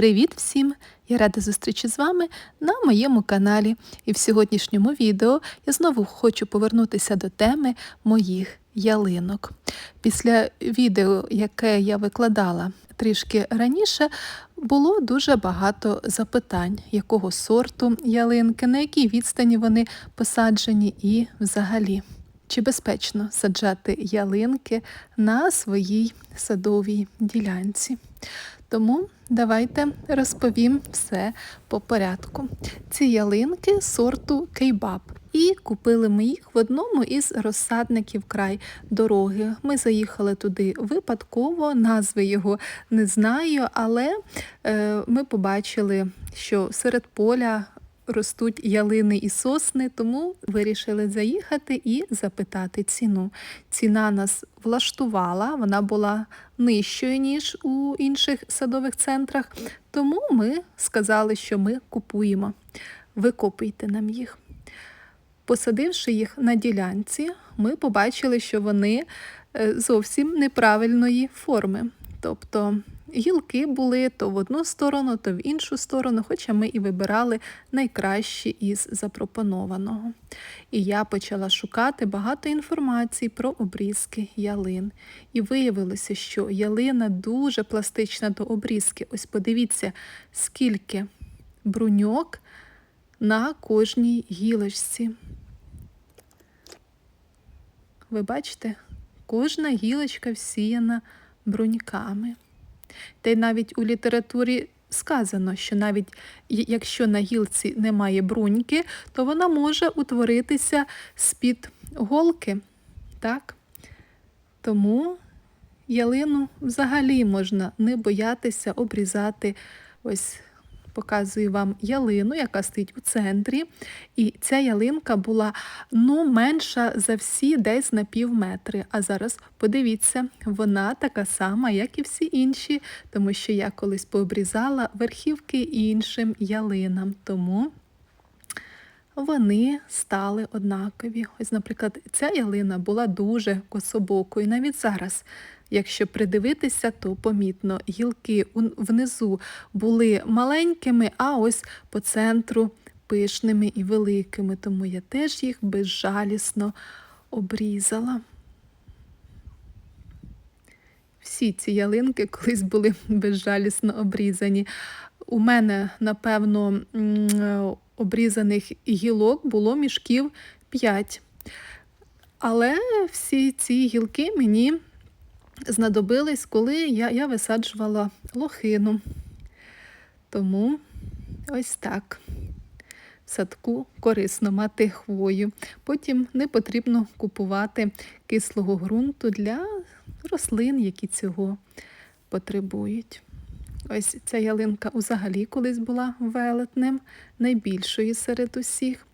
Привіт всім! Я рада зустрічі з вами на моєму каналі. І в сьогоднішньому відео я знову хочу повернутися до теми моїх ялинок. Після відео, яке я викладала трішки раніше, було дуже багато запитань, якого сорту ялинки, на якій відстані вони посаджені і взагалі. Чи безпечно саджати ялинки на своїй садовій ділянці? Тому давайте розповім все по порядку. Ці ялинки сорту кейбаб. І купили ми їх в одному із розсадників край дороги. Ми заїхали туди випадково, назви його не знаю, але е, ми побачили, що серед поля ростуть ялини і сосни, тому вирішили заїхати і запитати ціну. Ціна нас влаштувала, вона була нижчою, ніж у інших садових центрах. Тому ми сказали, що ми купуємо. Викопуйте нам їх. Посадивши їх на ділянці, ми побачили, що вони е, зовсім неправильної форми. Тобто гілки були то в одну сторону, то в іншу сторону, хоча ми і вибирали найкращі із запропонованого. І я почала шукати багато інформації про обрізки ялин. І виявилося, що ялина дуже пластична до обрізки. Ось подивіться, скільки бруньок на кожній гілочці. Ви бачите, кожна гілочка всіяна бруньками. Та й навіть у літературі сказано, що навіть якщо на гілці немає бруньки, то вона може утворитися з-під голки. Так? Тому ялину взагалі можна не боятися обрізати ось Показую вам ялину, яка стоїть у центрі. І ця ялинка була ну, менша за всі десь на пів метри. А зараз подивіться, вона така сама, як і всі інші, тому що я колись пообрізала верхівки іншим ялинам. Тому вони стали однакові. Ось, наприклад, ця ялина була дуже кособокою. Навіть зараз Якщо придивитися, то помітно, гілки внизу були маленькими, а ось по центру пишними і великими, тому я теж їх безжалісно обрізала. Всі ці ялинки колись були безжалісно обрізані. У мене, напевно, обрізаних гілок було мішків 5. Але всі ці гілки мені знадобились, коли я, я висаджувала лохину. Тому ось так. В садку корисно мати хвою. Потім не потрібно купувати кислого ґрунту для рослин, які цього потребують. Ось ця ялинка взагалі колись була велетнем, найбільшою серед усіх.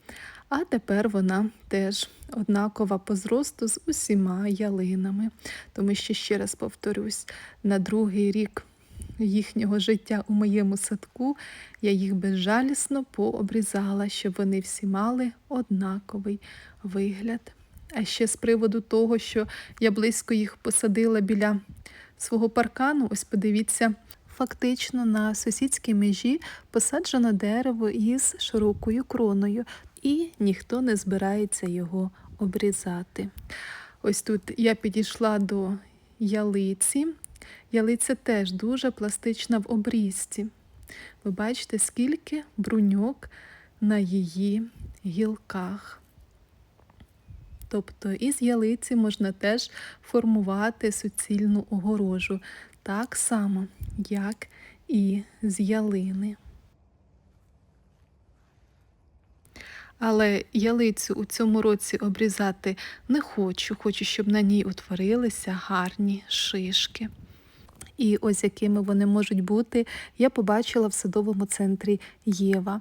А тепер вона теж однакова по зросту з усіма ялинами. Тому що, ще раз повторюсь, на другий рік їхнього життя у моєму садку я їх безжалісно пообрізала, щоб вони всі мали однаковий вигляд. А ще з приводу того, що я близько їх посадила біля свого паркану, ось подивіться. Фактично на сусідській межі посаджено дерево із широкою кроною, і ніхто не збирається його обрізати. Ось тут я підійшла до ялиці. Ялиця теж дуже пластична в обрізці. Ви бачите, скільки бруньок на її гілках. Тобто із ялиці можна теж формувати суцільну огорожу, так само, як і з ялини. Але ялицю у цьому році обрізати не хочу. Хочу, щоб на ній утворилися гарні шишки. І ось якими вони можуть бути, я побачила в садовому центрі Єва.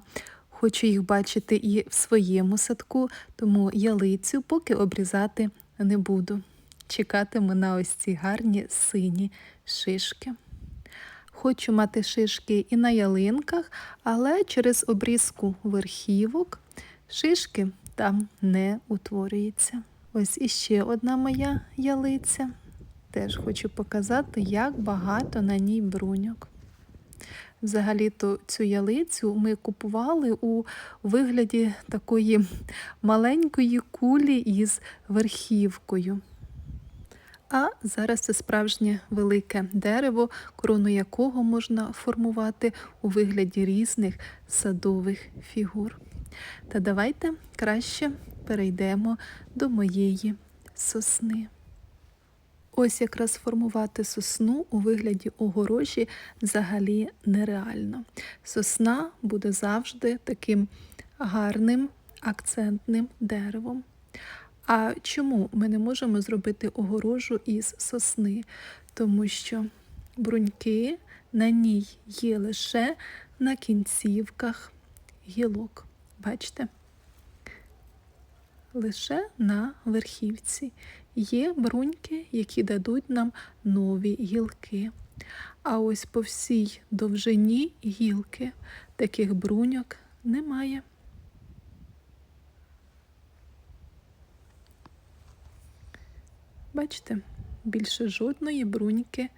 Хочу їх бачити і в своєму садку, тому ялицю поки обрізати не буду. Чекатиму на ось ці гарні сині шишки. Хочу мати шишки і на ялинках, але через обрізку верхівок шишки там не утворюється. Ось іще одна моя ялиця. Теж хочу показати, як багато на ній бруньок. Взагалі-то цю ялицю ми купували у вигляді такої маленької кулі із верхівкою. А зараз це справжнє велике дерево, корону якого можна формувати у вигляді різних садових фігур. Та давайте краще перейдемо до моєї сосни. Ось якраз формувати сосну у вигляді огорожі взагалі нереально. Сосна буде завжди таким гарним акцентним деревом. А чому ми не можемо зробити огорожу із сосни? Тому що бруньки на ній є лише на кінцівках гілок. Бачите? Лише на верхівці. Є бруньки, які дадуть нам нові гілки. А ось по всій довжині гілки таких бруньок немає. Бачите, більше жодної бруньки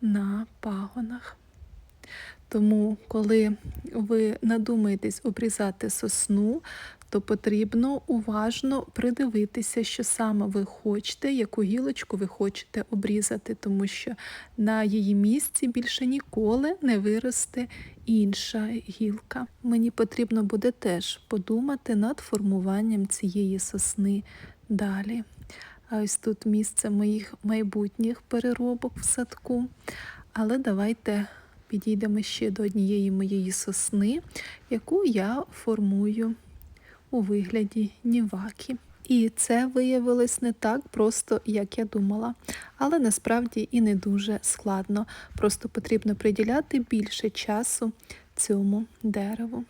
на пагонах. Тому, коли ви надумаєтесь обрізати сосну, то потрібно уважно придивитися, що саме ви хочете, яку гілочку ви хочете обрізати, тому що на її місці більше ніколи не виросте інша гілка. Мені потрібно буде теж подумати над формуванням цієї сосни далі. А ось тут місце моїх майбутніх переробок в садку. Але давайте підійдемо ще до однієї моєї сосни, яку я формую у вигляді ніваки. І це виявилось не так просто, як я думала, але насправді і не дуже складно. Просто потрібно приділяти більше часу цьому дереву.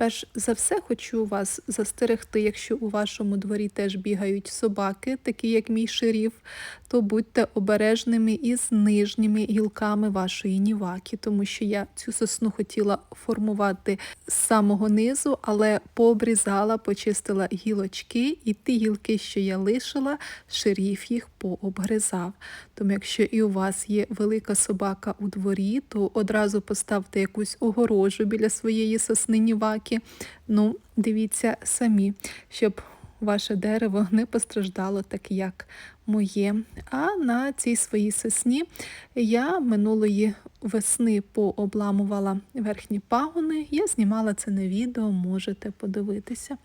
Перш за все, хочу вас застерегти, якщо у вашому дворі теж бігають собаки, такі як мій шеріф, то будьте обережними із нижніми гілками вашої ніваки, тому що я цю сосну хотіла формувати з самого низу, але пообрізала, почистила гілочки, і ті гілки, що я лишила, шеріф їх пообгризав. Тому, якщо і у вас є велика собака у дворі, то одразу поставте якусь огорожу біля своєї сосни ніваки. Ну, дивіться самі, щоб ваше дерево не постраждало так, як моє. А на цій своїй сосні я минулої весни пообламувала верхні пагони. Я знімала це на відео, можете подивитися.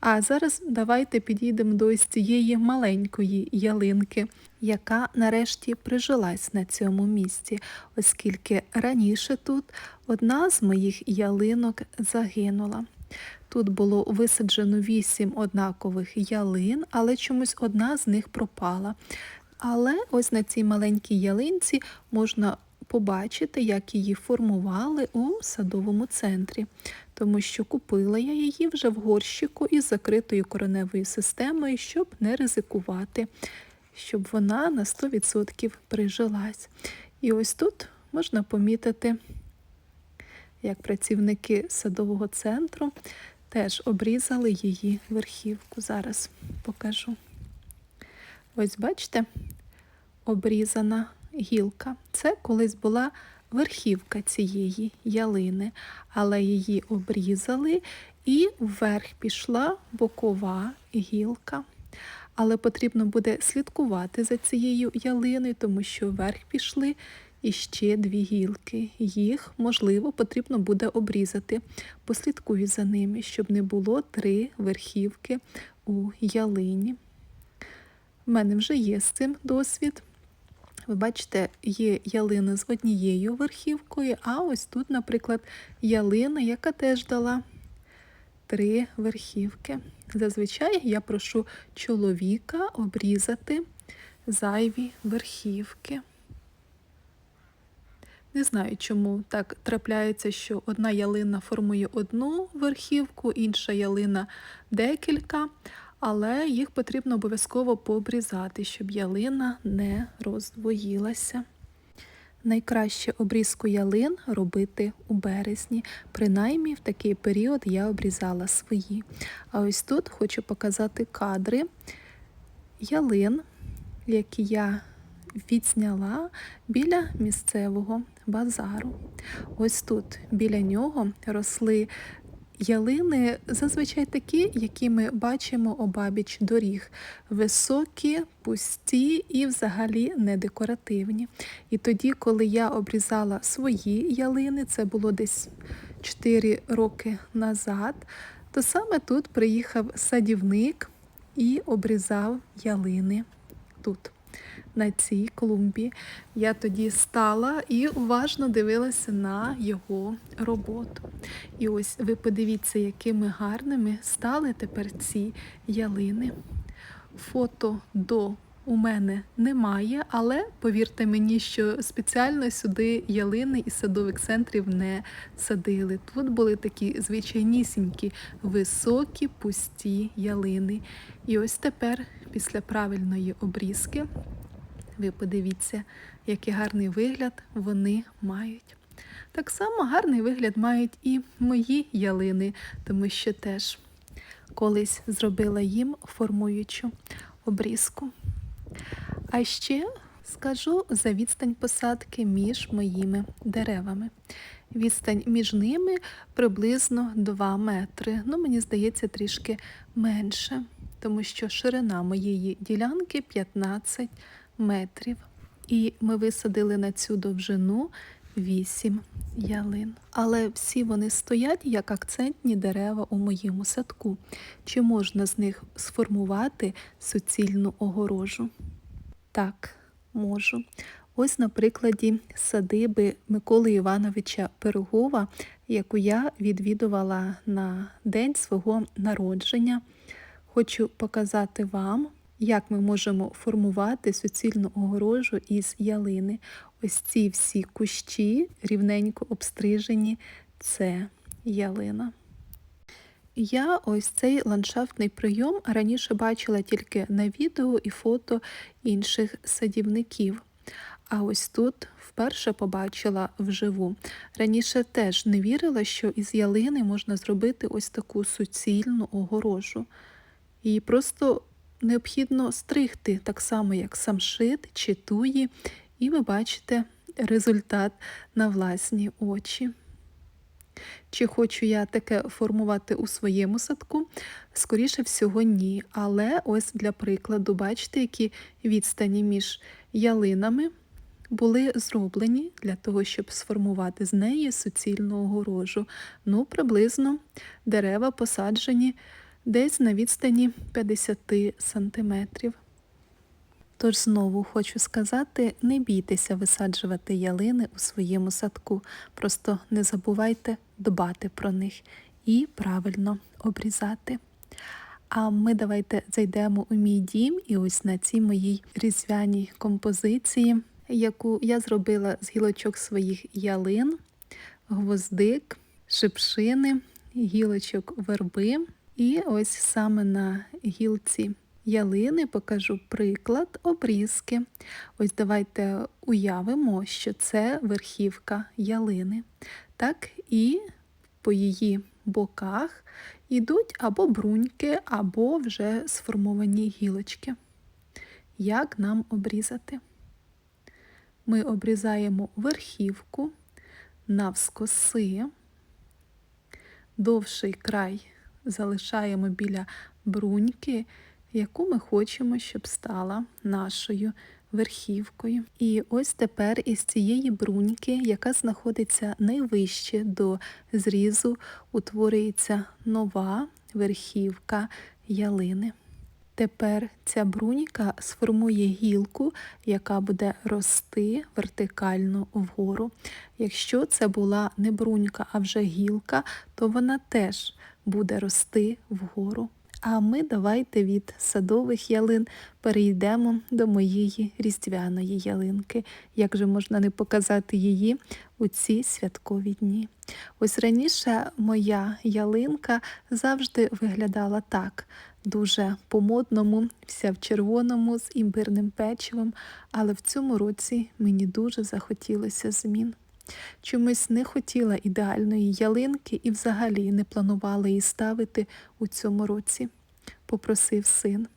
А зараз давайте підійдемо до ось цієї маленької ялинки, яка нарешті прижилась на цьому місці, оскільки раніше тут одна з моїх ялинок загинула. Тут було висаджено вісім однакових ялин, але чомусь одна з них пропала. Але ось на цій маленькій ялинці можна побачити, як її формували у садовому центрі, тому що купила я її вже в горщику із закритою кореневою системою, щоб не ризикувати, щоб вона на 100% прижилась. І ось тут можна помітити, як працівники садового центру теж обрізали її верхівку. Зараз покажу. Ось бачите, обрізана гілка. Це колись була верхівка цієї ялини, але її обрізали і вверх пішла бокова гілка. Але потрібно буде слідкувати за цією ялиною, тому що вверх пішли іще дві гілки. Їх, можливо, потрібно буде обрізати. Послідкую за ними, щоб не було три верхівки у ялині. У мене вже є з цим досвід. Ви бачите, є ялина з однією верхівкою, а ось тут, наприклад, ялина, яка теж дала три верхівки. Зазвичай я прошу чоловіка обрізати зайві верхівки. Не знаю, чому так трапляється, що одна ялина формує одну верхівку, інша ялина декілька, але їх потрібно обов'язково пообрізати, щоб ялина не роздвоїлася. Найкраще обрізку ялин робити у березні. Принаймні в такий період я обрізала свої. А ось тут хочу показати кадри ялин, які я відзняла біля місцевого базару. Ось тут біля нього росли ялини, зазвичай такі, які ми бачимо обабіч доріг. Високі, пусті і взагалі не декоративні. І тоді, коли я обрізала свої ялини, це було десь 4 роки назад, то саме тут приїхав садівник і обрізав ялини тут. На цій клумбі я тоді стала і уважно дивилася на його роботу. І ось ви подивіться, якими гарними стали тепер ці ялини. Фото до у мене немає, але повірте мені, що спеціально сюди ялини і садових центрів не садили. Тут були такі звичайнісінькі, високі, пусті ялини. І ось тепер, після правильної обрізки, ви подивіться, який гарний вигляд вони мають. Так само гарний вигляд мають і мої ялини, тому що теж колись зробила їм формуючу обрізку. А ще скажу за відстань посадки між моїми деревами. Відстань між ними приблизно 2 метри. Ну, мені здається, трішки менше, тому що ширина моєї ділянки 15 метрів. І ми висадили на цю довжину 8 ялин. Але всі вони стоять як акцентні дерева у моєму садку. Чи можна з них сформувати суцільну огорожу? Так, можу. Ось на прикладі садиби Миколи Івановича Пирогова, яку я відвідувала на день свого народження. Хочу показати вам, як ми можемо формувати суцільну огорожу із ялини. Ось ці всі кущі рівненько обстрижені це ялина. Я ось цей ландшафтний прийом раніше бачила тільки на відео і фото інших садівників. А ось тут вперше побачила вживу. Раніше теж не вірила, що із ялини можна зробити ось таку суцільну огорожу. Її просто необхідно стригти, так само, як самшит чи туї, і ви бачите результат на власні очі. Чи хочу я таке формувати у своєму садку? Скоріше всього, ні. Але ось для прикладу, бачите, які відстані між ялинами були зроблені для того, щоб сформувати з неї суцільну огорожу. Ну, приблизно дерева посаджені десь на відстані 50 сантиметрів. Тож знову хочу сказати, не бійтеся висаджувати ялини у своєму садку, просто не забувайте дбати про них і правильно обрізати. А ми давайте зайдемо у мій дім і ось на цій моїй різдвяній композиції, яку я зробила з гілочок своїх ялин, гвоздик, шипшини, гілочок верби. І ось саме на гілці ялини покажу приклад обрізки. Ось давайте уявимо, що це верхівка ялини. Так, і по її боках йдуть або бруньки, або вже сформовані гілочки. Як нам обрізати? Ми обрізаємо верхівку навскоси, довший край залишаємо біля бруньки яку ми хочемо, щоб стала нашою верхівкою. І ось тепер із цієї бруньки, яка знаходиться найвище до зрізу, утворюється нова верхівка ялини. Тепер ця брунька сформує гілку, яка буде рости вертикально вгору. Якщо це була не брунька, а вже гілка, то вона теж буде рости вгору. А ми давайте від садових ялин перейдемо до моєї різдвяної ялинки. Як же можна не показати її у ці святкові дні? Ось раніше моя ялинка завжди виглядала так. Дуже по-модному, вся в червоному з імбирним печивом, але в цьому році мені дуже захотілося змін. Чомусь не хотіла ідеальної ялинки і взагалі не планувала її ставити у цьому році, попросив син.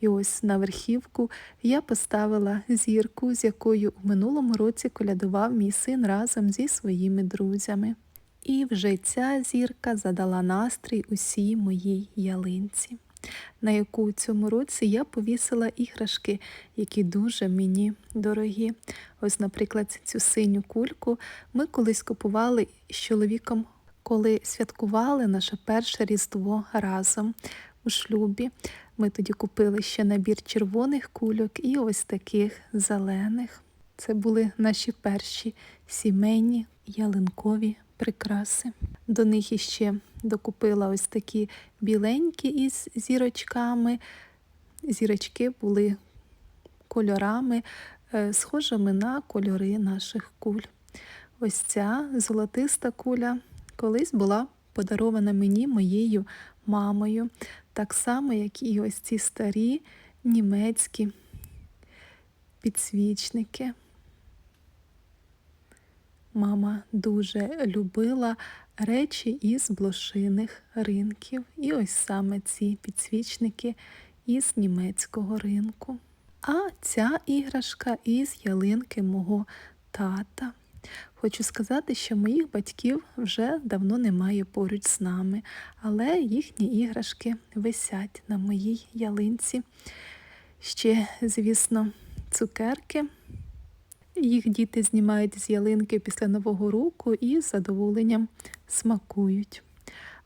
І ось на верхівку я поставила зірку, з якою у минулому році колядував мій син разом зі своїми друзями. І вже ця зірка задала настрій усій моїй ялинці, на яку у цьому році я повісила іграшки, які дуже мені дорогі. Ось, наприклад, цю синю кульку ми колись купували з чоловіком, коли святкували наше перше різдво разом у шлюбі. Ми тоді купили ще набір червоних кульок і ось таких зелених. Це були наші перші сімейні ялинкові прикраси. До них іще докупила ось такі біленькі із зірочками. Зірочки були кольорами, е, схожими на кольори наших куль. Ось ця золотиста куля колись була подарована мені моєю мамою, так само, як і ось ці старі німецькі підсвічники. Мама дуже любила речі із блошиних ринків. І ось саме ці підсвічники із німецького ринку. А ця іграшка із ялинки мого тата. Хочу сказати, що моїх батьків вже давно немає поруч з нами, але їхні іграшки висять на моїй ялинці. Ще, звісно, цукерки. Їх діти знімають з ялинки після Нового року і з задоволенням смакують.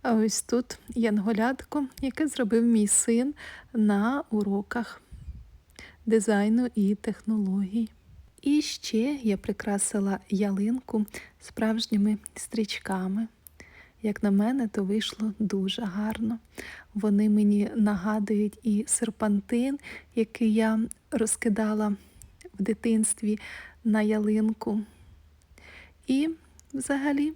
А ось тут янголятко, яке зробив мій син на уроках дизайну і технологій. І ще я прикрасила ялинку справжніми стрічками. Як на мене, то вийшло дуже гарно. Вони мені нагадують і серпантин, який я розкидала в дитинстві на ялинку. І взагалі,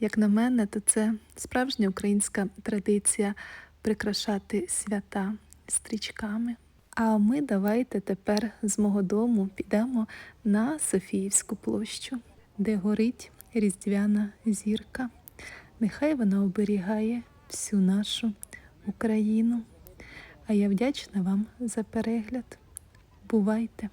як на мене, то це справжня українська традиція прикрашати свята стрічками. А ми давайте тепер з мого дому підемо на Софіївську площу, де горить різдвяна зірка. Нехай вона оберігає всю нашу Україну. А я вдячна вам за перегляд. Бувайте!